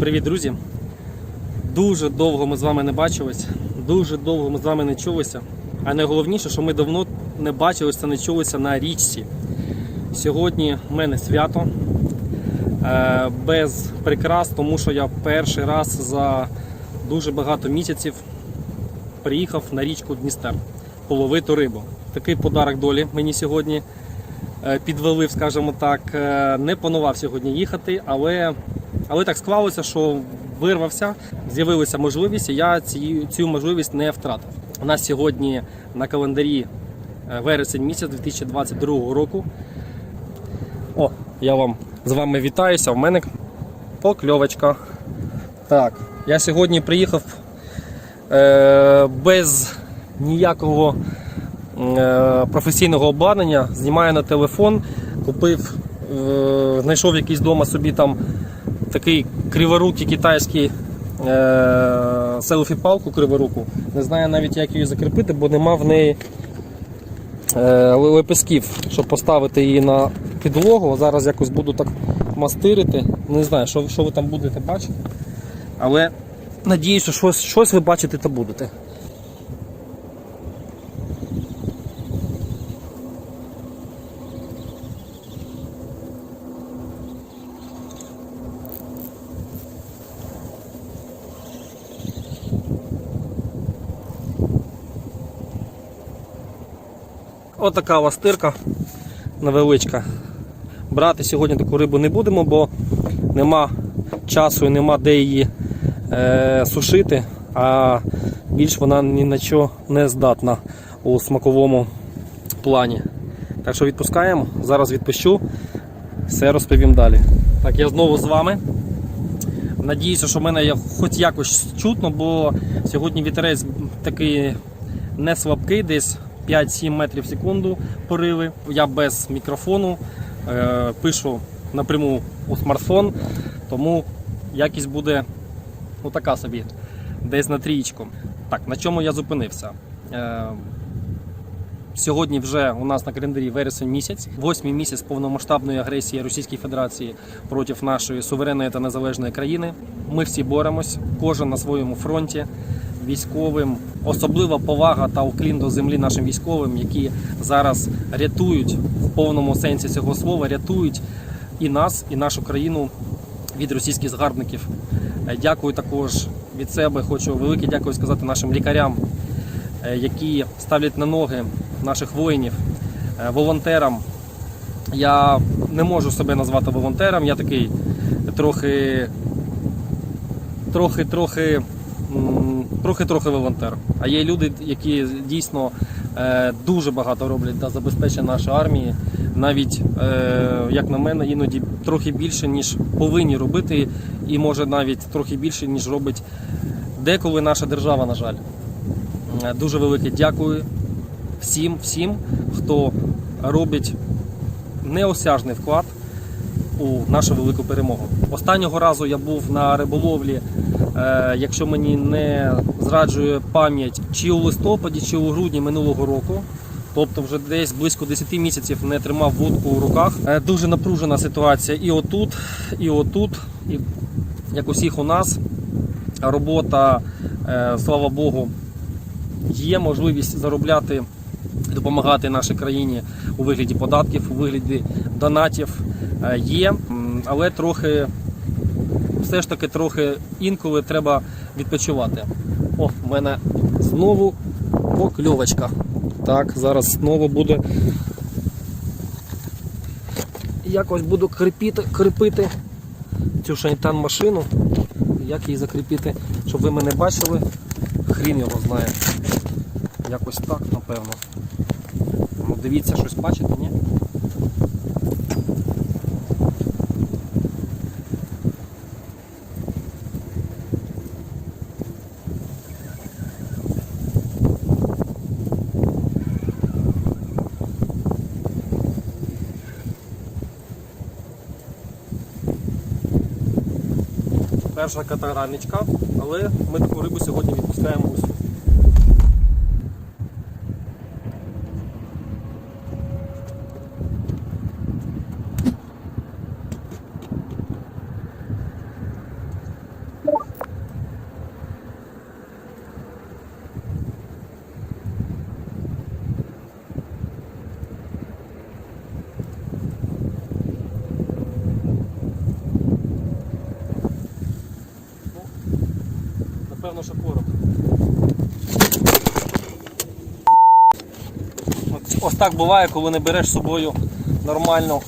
Привіт, друзі! Дуже довго ми з вами не бачились, дуже довго ми з вами не чулися. А найголовніше, що ми давно не бачилися та не чулися на річці. Сьогодні в мене свято е, без прикрас, тому що я перший раз за дуже багато місяців приїхав на річку Дністер половити рибу. Такий подарок долі мені сьогодні е, підвалив, скажімо так. Е, Не планував сьогодні їхати, але, але так склалося, що вирвався, з'явилася можливість, і я ці, цю можливість не втратив. У нас сьогодні на календарі е, вересень місяць 2022 року. О, я вам з вами вітаюся. В мене покльовочка. Так, я сьогодні приїхав е, без ніякого е, професійного обладнання, знімаю на телефон, купив, е, знайшов якийсь вдома собі там такий криворукий китайський е, селфі-палку криворуку. Не знаю навіть, як її закріпити, бо нема в неї е, лепестків, щоб поставити її на підлогу. Зараз якось буду так мастирити. Не знаю, що, що ви там будете бачити. Але надіюся, що щось ви бачите та будете. Отака ластирка невеличка. Брати сьогодні таку рибу не будемо, бо нема часу і нема де її е, сушити, а більш вона ні на що не здатна у смаковому плані. Так що відпускаємо, зараз відпущу, все розповім далі. Так, я знову з вами. Надіюся, що в мене хоч якось чутно, бо сьогодні вітерець такий не слабкий, десь 5-7 метрів в секунду пориви. Я без мікрофону е, пишу напряму у смартфон, тому якість буде ну, така собі, десь на трієчку. Так, на чому я зупинився? Е, Сьогодні вже у нас на календарі вересень місяць, восьмий місяць повномасштабної агресії Російської Федерації проти нашої суверенної та незалежної країни. Ми всі боремось, кожен на своєму фронті. Військовим особлива повага та уклін до землі нашим військовим, які зараз рятують в повному сенсі цього слова, рятують і нас, і нашу країну від російських згарбників. Е, Дякую також від себе. Хочу велике дякую сказати нашим лікарям, е, які ставлять на ноги наших воїнів, е, волонтерам. Я не можу себе назвати волонтером, я такий трохи, трохи, трохи, м, трохи, трохи волонтер. А є люди, які дійсно е, дуже багато роблять для забезпечення нашої армії. Навіть, е, як на мене, іноді трохи більше, ніж повинні робити, і може навіть трохи більше, ніж робить деколи наша держава, на жаль. Е, Дуже велике дякую всім, всім, хто робить неосяжний вклад у нашу велику перемогу. Останнього разу я був на риболовлі, е, якщо мені не зраджує пам'ять, чи у листопаді, чи у грудні минулого року. Тобто вже десь близько 10 місяців не тримав вудку у руках. Е, Дуже напружена ситуація і отут, і отут, і як усіх у нас. Робота, е, слава Богу, є можливість заробляти допомагати нашій країні у вигляді податків, у вигляді донатів е, є, але трохи, все ж таки, трохи інколи треба відпочивати. О, в мене знову покльовочка. Так, зараз знову буде. Якось буду кріпити, кріпити цю шайтан машину. Як її закріпити, щоб ви мене бачили, хрін його знає. Якось так, напевно. Дивіться, щось бачите, ні? Перша катаранечка, але ми таку рибу сьогодні відпускаємо усю. Напевно, що Ось так буває, коли не береш з собою нормальну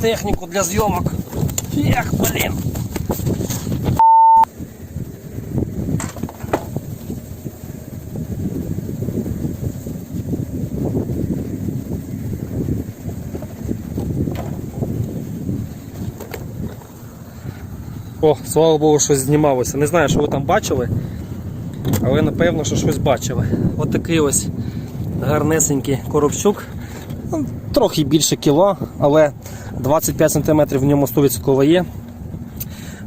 техніку для зйомок. Ех, блін. О, слава Богу, щось знімалося. Не знаю, що ви там бачили, але напевно, що щось бачили. От такий ось гарнесенький коробчук. Ну, Трохи більше кіло, але 25 см в ньому 100% є.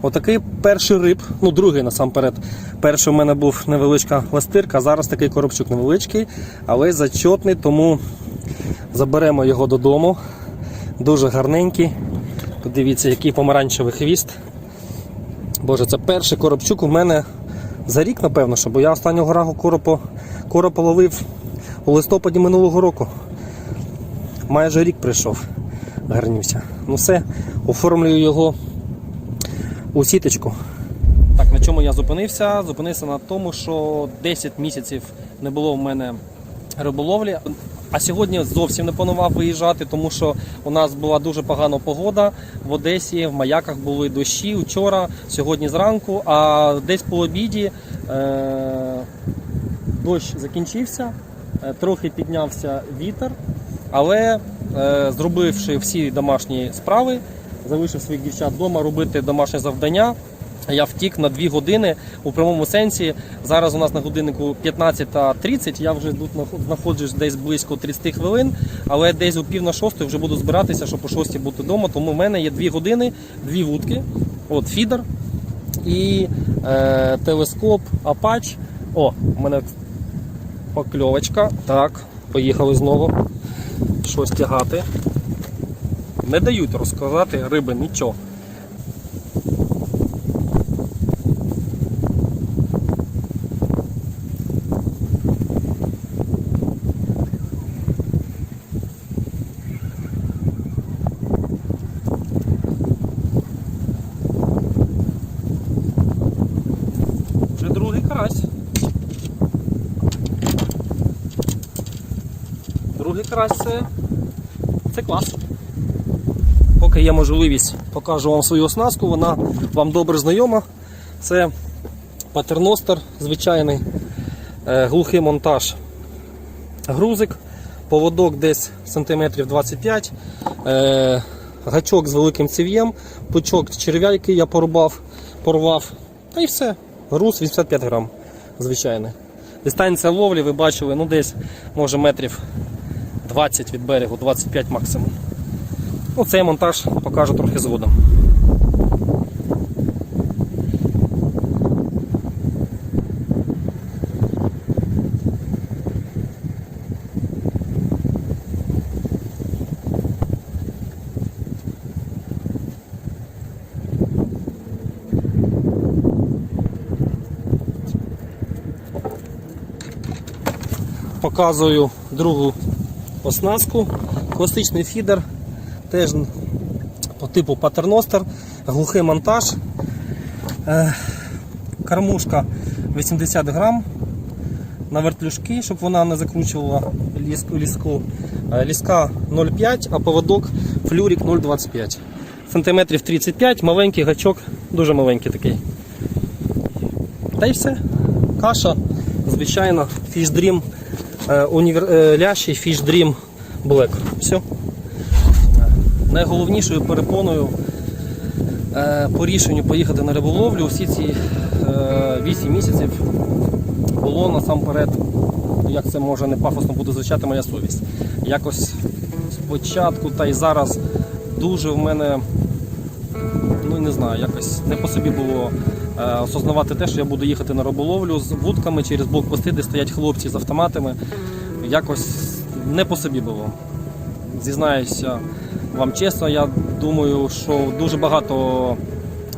Отакий перший риб, ну другий насамперед. Перший у мене був невеличка ластирка, зараз такий коробчук невеличкий, але зачетний, тому заберемо його додому. Дуже гарненький. Подивіться, який помаранчевий хвіст. Боже, це перший коробчук у мене за рік, напевно, що, бо я останнього рагу коропо, коропо ловив у листопаді минулого року. Майже рік прийшов, гарнівся. Ну все, оформлюю його у сіточку. Так, на чому я зупинився? Зупинився на тому, що 10 місяців не було в мене риболовлі. А сьогодні зовсім не планував виїжджати, тому що у нас була дуже погана погода в Одесі, в маяках були дощі вчора, сьогодні зранку, а десь по обіді е- дощ закінчився, е, трохи піднявся вітер, але е- зробивши всі домашні справи, залишив своїх дівчат вдома робити домашнє завдання. Я втік на 2 години у прямому сенсі. Зараз у нас на годиннику 15.30, Я вже тут знаходжусь десь близько 30 хвилин, але десь у пів на шостої вже буду збиратися, щоб о 6 бути вдома. Тому в мене є 2 години, дві вудки. От фідер і е, телескоп Apache. О, у мене покльовочка. Так, поїхали знову. Щось тягати. Не дають розказати риби нічого. Вже другий карась. Карась це, клас. Поки є можливість, покажу вам свою оснастку, вона вам добре знайома. Це патерностер звичайний, е, глухий монтаж грузик, поводок десь сантиметрів 25, е, гачок з великим ців'єм, пучок черв'я, який я порубав, порвав. Та й все. Груз 85 грам, звичайний. Дистанція ловлі ви бачили, ну десь може метрів 20 від берегу, 25 максимум. Ну, цей монтаж покажу трохи згодом. Показую другу оснастку. Класичний фідер, теж по типу патерностер, глухий монтаж. Е, Кормушка 80 грам на вертлюжки, щоб вона не закручувала ліску. Е, Ліска 0,5, а поводок флюрик 0,25. Сантиметрів 35, маленький гачок, дуже маленький такий. Та й все. Каша, звичайно, Fish Е, е, Fish Dream Black. Все. Найголовнішою перепоною е, по рішенню поїхати на риболовлю всі ці е, 8 місяців було насамперед, як це може не пафосно буде звучати, моя совість. Якось спочатку та й зараз дуже в мене, ну не знаю, якось не по собі було осознавати те, що я буду їхати на риболовлю з вудками через блокпости, де стоять хлопці з автоматами. Якось не по собі було. Зізнаюся вам чесно, я думаю, що дуже багато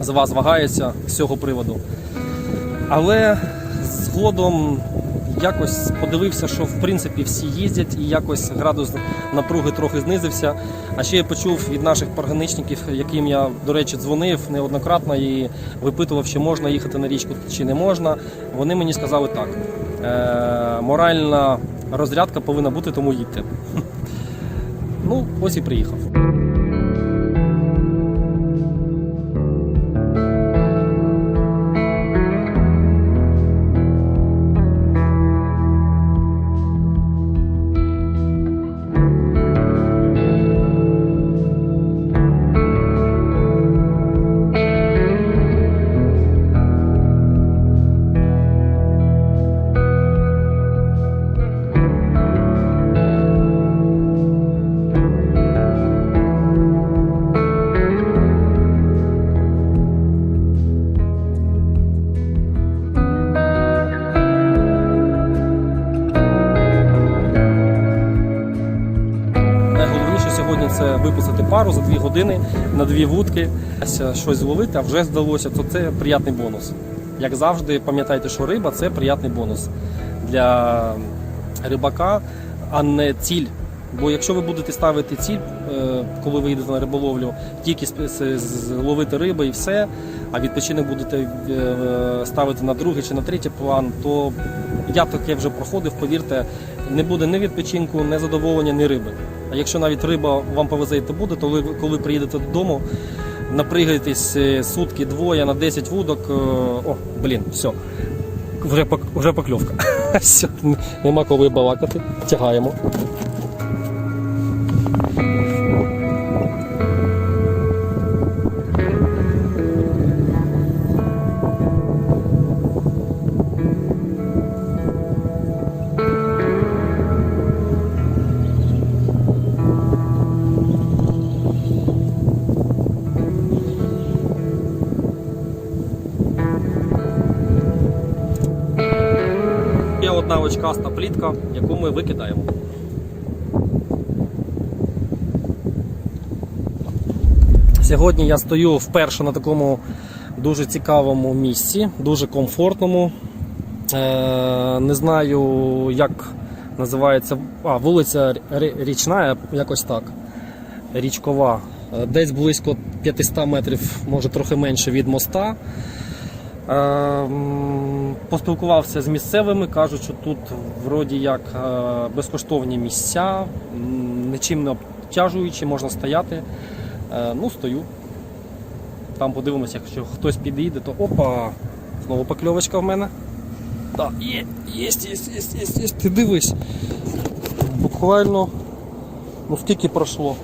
з вас вагається з цього приводу. Але згодом якось подивився, що в принципі всі їздять, і якось градус напруги трохи знизився. А ще я почув від наших пограничників, яким я, до речі, дзвонив неоднократно і випитував, чи можна їхати на річку, чи не можна. Вони мені сказали так: е- моральна розрядка повинна бути, тому їдьте. Ну, ось і приїхав. Години на дві вудки, щось зловити, а вже здалося, то це приятний бонус. Як завжди, пам'ятайте, що риба це приятний бонус для рибака, а не ціль. Бо якщо ви будете ставити ціль, е, коли ви їдете на риболовлю, тільки зловити риби і все, а відпочинок будете е, ставити на другий чи на третій план, то я таке вже проходив, повірте, не буде ні відпочинку, ні задоволення, ні риби. А якщо навіть риба вам повезе, то буде, то ви, коли приїдете додому, напригаєтесь е, сутки двоє на 10 вудок. е, О, блін, все. Вже, вже покльовка. Все, нема коли балакати. Тягаємо. Ми викидаємо. Сьогодні я стою вперше на такому дуже цікавому місці, дуже комфортному. Е, не знаю, як називається. А, вулиця Річна, якось так. Річкова. Е, Десь близько 500 метрів, може трохи менше від моста. Поспілкувався з місцевими, кажуть, що тут вроді як е, безкоштовні місця, нічим не обтяжуючи, можна стояти. Е, Ну, стою. Там подивимося, якщо хтось підійде, то опа! Знову покльовочка в мене. Так, є, є, є, є, є, є. Ти дивись. Буквально, ну скільки пройшло?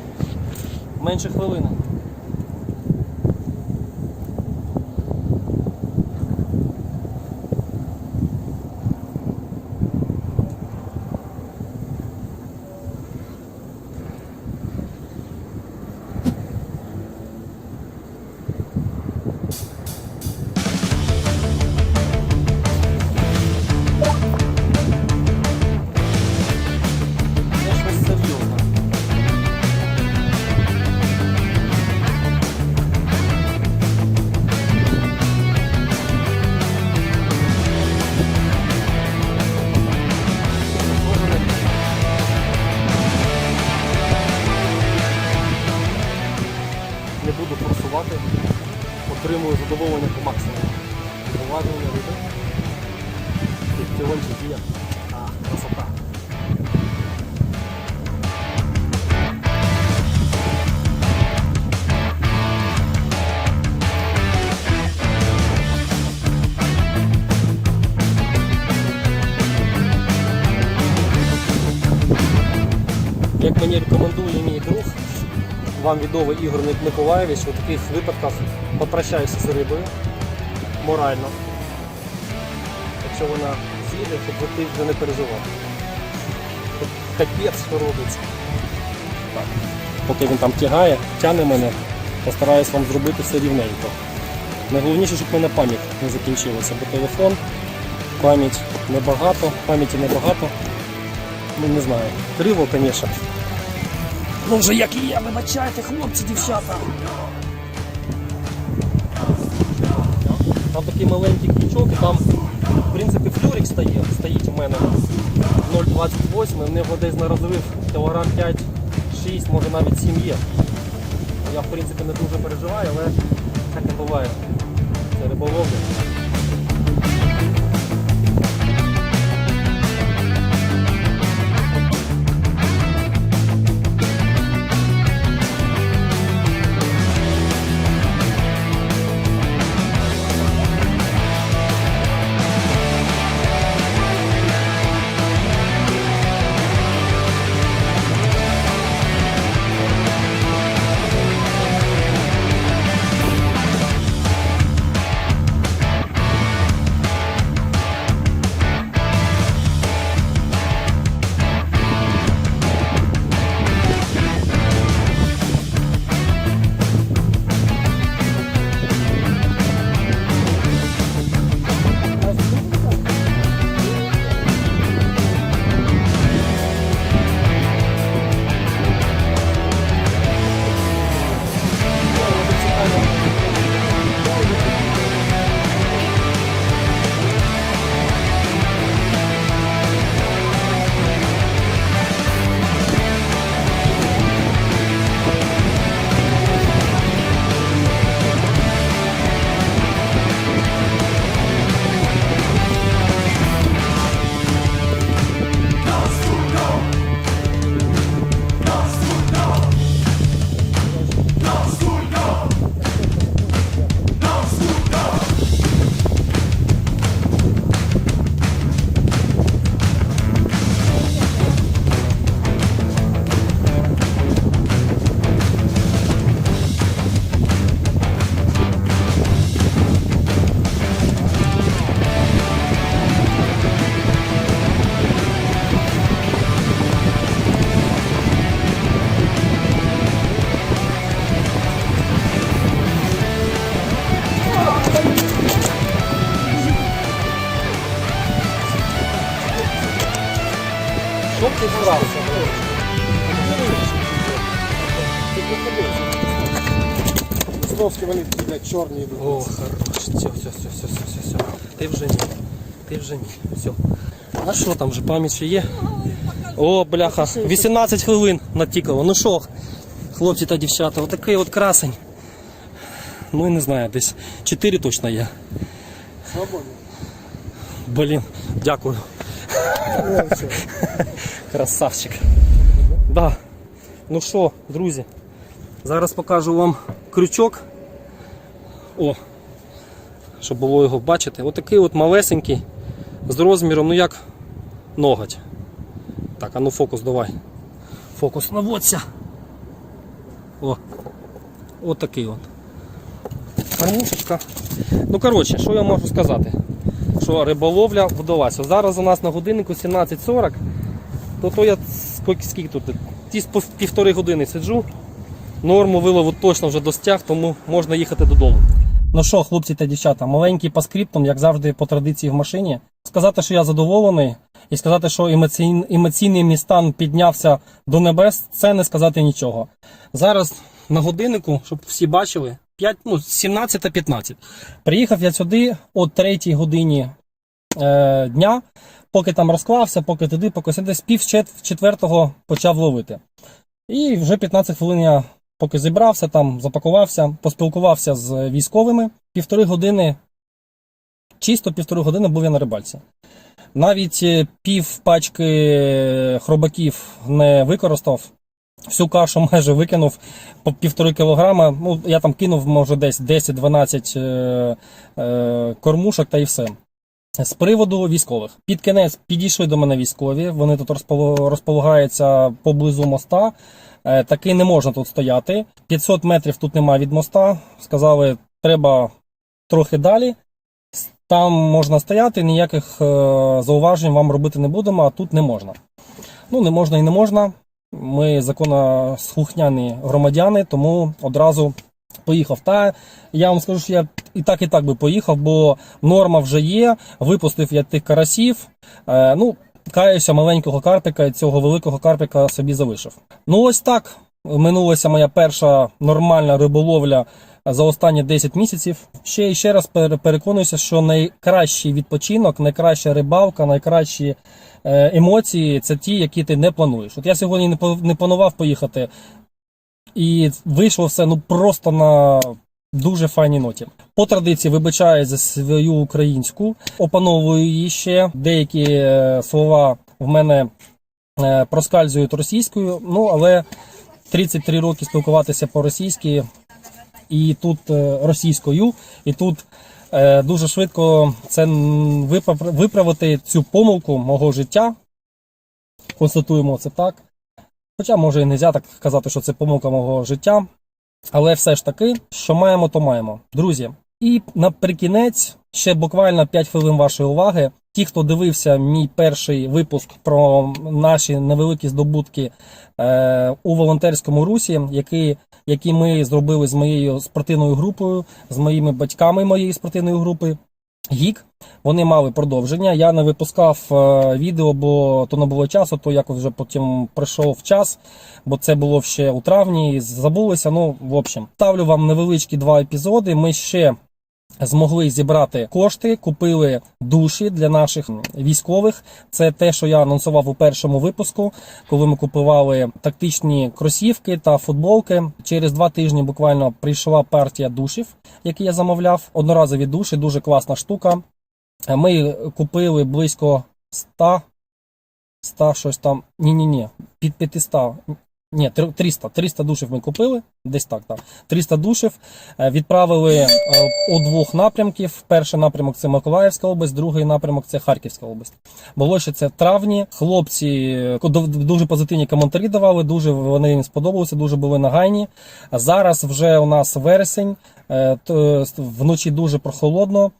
Менше хвилини. Фіктіончик є. А, мені рекомендує мій друг, вам відомий Ігор Миколаєвич, у таких випадках попрощайся з рибою морально. Якщо вона то вже ти вже не переживав. Капець, що робиться. Так. Поки він там тягає, тягне мене, постараюсь вам зробити все рівненько. Найголовніше, щоб в мене пам'ять не закінчилася, бо телефон, пам'ять небагато, пам'яті небагато. Ну не знаю. Криво, звісно. Ну вже як і я, вибачайте, хлопці, дівчата. Там такий маленький крючок, там принципі, флюрик стає, стоїть у мене 0,28, в нього десь на розрив кілограм 5-6, може навіть 7 є. Я в принципі не дуже переживаю, але так не буває. Це риболовля. Мостовські вони, блядь, чорні. О, хорош. Все, все, все, все, все, все, все. Ти вже ні. Ти вже ні. Все. А що там вже пам'ять ще є? О, бляха, 18 хвилин натікало. Ну що, хлопці та дівчата, отакий от красень. Ну я не знаю, десь 4 точно є. Свободні. Блін, дякую. Красавчик. Да. Ну що, друзі, зараз покажу вам крючок. О, щоб було його бачити. Отакий от малесенький з розміром, ну як ноготь. Так, а ну фокус давай. Фокус наводься. О. От такий от. Гарнушечка. Ну коротше, що я можу сказати? Що риболовля вдалася. Зараз у нас на годиннику 17.40, то то я скільки, скільки тут? Ті півтори години сиджу. Норму вилову точно вже достяг, тому можна їхати додому. Ну що, хлопці та дівчата, маленький по скриптам, як завжди, по традиції в машині. Сказати, що я задоволений, і сказати, що емоційний, емоційний мій стан піднявся до небес, це не сказати нічого. Зараз на годиннику, щоб всі бачили, 5, ну, 17.15. Приїхав я сюди о 3 годині дня, поки там розклався, поки туди, поки сюди, з пів четвертого почав ловити. І вже 15 хвилин я поки зібрався, там запакувався, поспілкувався з військовими. Півтори години, чисто півтори години був я на рибальці. Навіть е, пів пачки хробаків не використав. Всю кашу майже викинув по півтори кілограма. Ну, я там кинув, може, десь 10-12 е, е, кормушок та і все. З приводу військових. Під кінець підійшли до мене військові. Вони тут розполагаються поблизу моста. Е, Таки не можна тут стояти. 500 метрів тут немає від моста. Сказали, треба трохи далі. Там можна стояти, ніяких е, зауважень вам робити не будемо, а тут не можна. Ну, не можна і не можна. Ми законослухняні громадяни, тому одразу поїхав. Та я вам скажу, що я і так, і так би поїхав, бо норма вже є. Випустив я тих карасів. Е, ну, каюся, маленького карпика і цього великого карпика собі залишив. Ну, ось так. Минулася моя перша нормальна риболовля за останні 10 місяців. Ще і ще раз переконуюся, що найкращий відпочинок, найкраща рибалка, найкращі е, емоції це ті, які ти не плануєш. От я сьогодні не планував поїхати, і вийшло все ну просто на дуже файній ноті. По традиції вибачаю за свою українську, опановую її ще. Деякі е, слова в мене е, проскальзують російською, ну але 33 роки спілкуватися по-російськи і тут е, російською, і тут дуже швидко це виправити цю помилку мого життя. Констатуємо це так. Хоча може і не так казати, що це помилка мого життя. Але все ж таки, що маємо, то маємо. Друзі, і наприкінець ще буквально 5 хвилин вашої уваги. Ті, хто дивився мій перший випуск про наші невеликі здобутки е, у волонтерському русі, який, які ми зробили з моєю спортивною групою, з моїми батьками моєї спортивної групи. ГІК, вони мали продовження. Я не випускав е, відео, бо то не було часу, то якось вже потім прийшов час, бо це було ще у травні, забулося. Ну, в общем, ставлю вам невеличкі два епізоди. Ми ще змогли зібрати кошти, купили душі для наших військових. Це те, що я анонсував у першому випуску, коли ми купували тактичні кросівки та футболки. Через два тижні буквально прийшла партія душів, які я замовляв. Одноразові душі, дуже класна штука. Ми купили близько 100, 100 щось там. Ні-ні-ні, під 500. Ні, 300, 300 душів ми купили, десь так, так. 300 душів е, відправили е, у двох напрямків. Перший напрямок це Миколаївська область, другий напрямок це Харківська область. Було ще це в травні. Хлопці е, дуже позитивні коментарі давали, дуже вони їм сподобалися, дуже були нагайні. Зараз вже у нас вересень, вночі дуже прохолодно,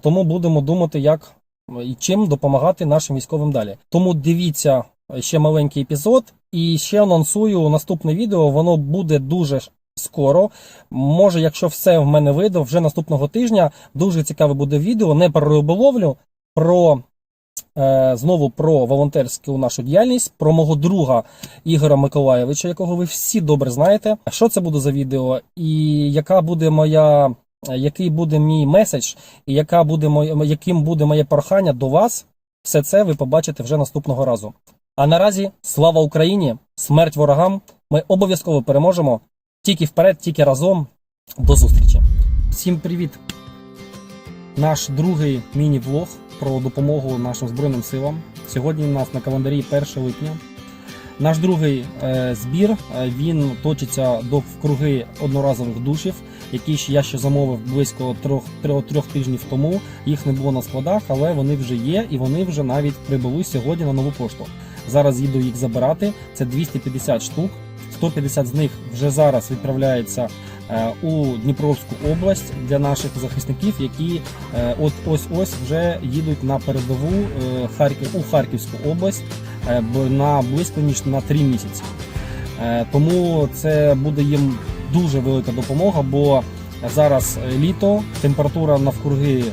тому будемо думати, як і чим допомагати нашим військовим далі. Тому дивіться ще маленький епізод, і ще анонсую наступне відео. Воно буде дуже скоро. Може, якщо все в мене вийде, вже наступного тижня дуже цікаве буде відео. Не про риболовлю, про е, знову про волонтерську нашу діяльність, про мого друга Ігора Миколаєвича, якого ви всі добре знаєте. Що це буде за відео, і яка буде моя. Який буде мій меседж, і яка буде моє, яким буде моє прохання до вас, все це ви побачите вже наступного разу. А наразі слава Україні, смерть ворогам. Ми обов'язково переможемо. Тільки вперед, тільки разом. До зустрічі. Всім привіт! Наш другий міні-влог про допомогу нашим Збройним силам. Сьогодні у нас на календарі 1 липня. Наш другий е, збір е, він точиться до круги одноразових душів, які я ще замовив близько трьох, трьох, трьох тижнів тому. Їх не було на складах, але вони вже є, і вони вже навіть прибули сьогодні на нову пошту. Зараз їду їх забирати. Це 250 штук. 150 з них вже зараз відправляється е, у Дніпровську область для наших захисників, які е, от ось ось вже їдуть на передову е, у Харківську область на близько ніж на 3 місяці. Тому це буде їм дуже велика допомога, бо зараз літо, температура навкруги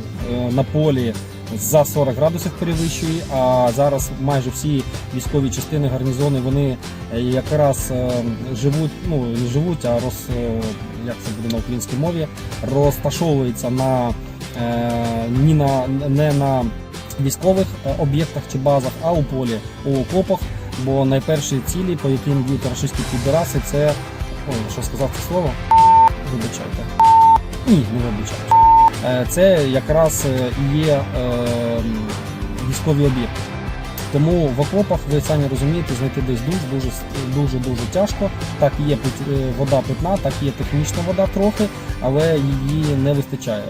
на полі за 40 градусів перевищує, а зараз майже всі військові частини, гарнізони, вони е, якраз е, живуть, ну не живуть, а роз, е, як це буде на українській мові, розташовуються на ні на не на військових об'єктах чи базах, а у полі, у окопах. Бо найперші цілі, по яким б'ють рашистські підраси, це ой, що сказав це слово? Вибачайте. Ні, не вибачайте. Е, Це якраз е, є е, військові об'єкти. Тому в окопах ви самі розумієте, знайти десь душ дуже дуже дуже тяжко. Так є вода питна, так є технічна вода трохи, але її не вистачає,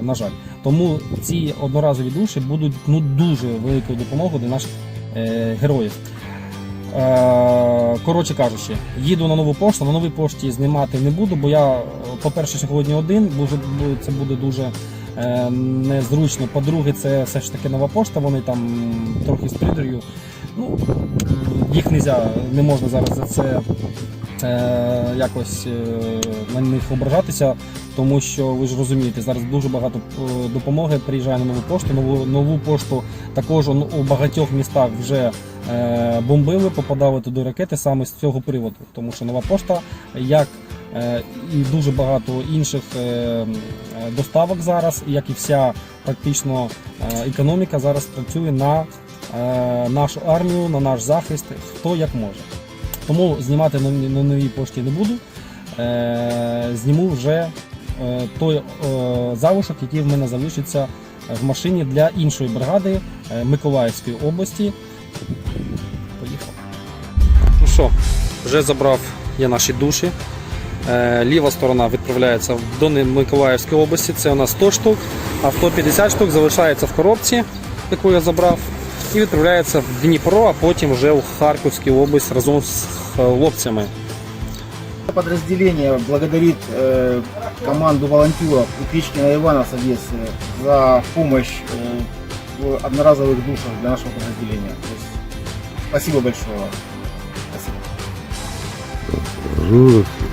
на жаль. Тому ці одноразові душі будуть ну дуже великою допомогою для наших героїв. Е, коротше кажучи, їду на нову пошту. На новій пошті знімати не буду, бо я, по-перше, сьогодні один, це буде дуже е, незручно. По-друге, це все ж таки нова пошта, вони там трохи з придур'ю. Ну, їх нельзя, не можна зараз за це е, якось на них ображатися, тому що ви ж розумієте, зараз дуже багато допомоги приїжджає на нову пошту. Нову, нову пошту також у багатьох містах вже бомбили, попадали туди ракети саме з цього приводу. Тому що нова пошта, як е, і дуже багато інших е, е, доставок зараз, як і вся практично е, економіка зараз працює на е, нашу армію, на наш захист, хто як може. Тому знімати на, новій пошті не буду. Е, зніму вже е, той е, залишок, який в мене залишиться в машині для іншої бригади е, Миколаївської області Поїхав. Ну що, вже забрав я наші душі. Е, Ліва сторона відправляється до Миколаївської області. Це у нас 100 штук, а 150 штук залишається в коробці, яку я забрав, і відправляється в Дніпро, а потім вже у Харківську область разом з е, хлопцями. Подразделение благодарит э, команду волонтеров Упичкина и Ивана с Одессы за помощь э, в одноразовых душах для нашего подразделения. То есть, спасибо большое. Спасибо. Журов,